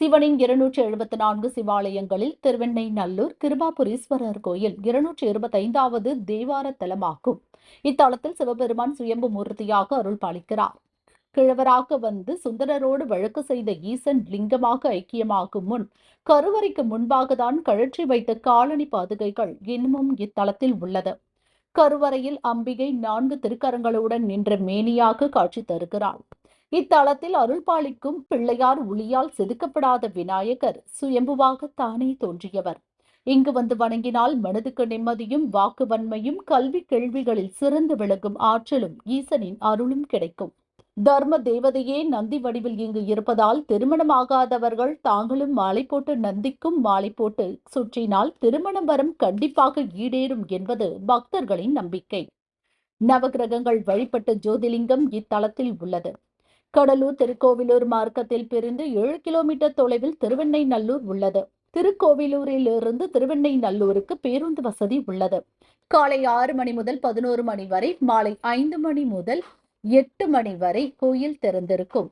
சிவனின் இருநூற்றி எழுபத்தி நான்கு சிவாலயங்களில் திருவெண்ணை நல்லூர் கிருபாபுரீஸ்வரர் கோயில் இருநூற்றி இருபத்தைந்தாவது தேவார தலமாகும். இத்தலத்தில் சிவபெருமான் சுயம்பு மூர்த்தியாக அருள் பாலிக்கிறார். கிழவராக வந்து சுந்தரரோடு வழக்கு செய்த ஈசன் லிங்கமாக ஐக்கியமாகும் முன் கருவறைக்கு முன்பாக தான் கழற்றி வைத்த காலணி பாதுகைகள் இன்னமும் இத்தலத்தில் உள்ளது. கருவறையில் அம்பிகை நான்கு திருக்கரங்களுடன் நின்ற மேனியாக காட்சி தருகிறாள். இத்தலத்தில் அருள்பாலிக்கும் பிள்ளையார் ஒளியால் செதுக்கப்படாத விநாயகர் சுயம்புவாக தானே தோன்றியவர். இங்கு வந்து வணங்கினால் மனதுக்கு நிம்மதியும் வாக்கு வன்மையும் கல்வி கேள்விகளில் சிறந்து விளங்கும் ஆற்றலும் ஈசனின் அருளும் கிடைக்கும். தர்ம தேவதையே நந்தி வடிவில் இங்கு இருப்பதால் திருமணமாகாதவர்கள் தாங்களும் மாலை போட்டு நந்திக்கும் மாலை போட்டு சுற்றினால் திருமணம் வரும் கண்டிப்பாக ஈடேறும் என்பது பக்தர்களின் நம்பிக்கை. நவகிரகங்கள் வழிபட்ட ஜோதிலிங்கம் இத்தலத்தில் உள்ளது. கடலூர் திருக்கோவிலூர் மார்க்கத்தில் பிரிந்து ஏழு கிலோமீட்டர் தொலைவில் திருவெண்ணைநல்லூர் உள்ளது. திருக்கோவிலூரில் இருந்து திருவெண்ணைநல்லூருக்கு பேருந்து வசதி உள்ளது. காலை ஆறு மணி முதல் பதினோரு மணி வரை மாலை ஐந்து மணி முதல் எட்டு மணி வரை கோயில் திறந்திருக்கும்.